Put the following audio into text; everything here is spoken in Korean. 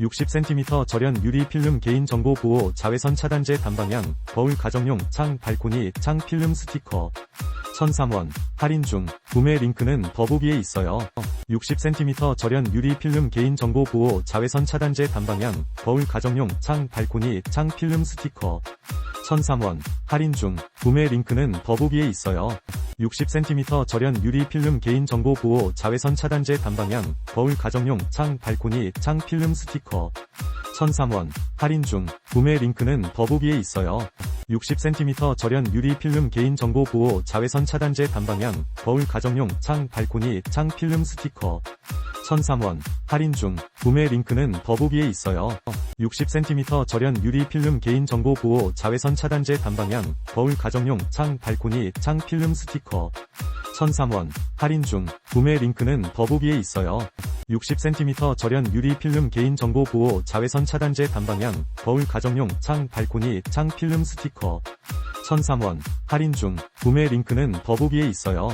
60cm 절연 유리 필름 개인 정보 보호 자외선 차단제 단방향 거울 가정용 창 발코니 창 필름 스티커 1003원 할인 중 구매 링크는 더보기에 있어요. 60cm 절연 유리 필름 개인 정보 보호 자외선 차단제 단방향 거울 가정용 창 발코니 창 필름 스티커 1003원 할인 중 구매 링크는 더보기에 있어요. 60cm 절연 유리 필름 개인 정보 보호 자외선 차단제 단방향 거울 가정용 창 발코니 창 필름 스티커. 1003원 할인 중. 구매 링크는 더보기에 있어요. 60cm 절연 유리 필름 개인 정보 보호 자외선 차단제 단방향 거울 가정용 창 발코니 창 필름 스티커 1003원 할인 중 구매 링크는 더보기에 있어요. 60cm 절연 유리 필름 개인 정보 보호 자외선 차단제 단방향 거울 가정용 창 발코니 창 필름 스티커 1003원 할인 중 구매 링크는 더보기에 있어요. 60cm 절연 유리 필름 개인 정보 보호 자외선 차단제 단방향 거울 가정용 창 발코니 창 필름 스티커 1003원 할인 중 구매 링크는 더보기에 있어요.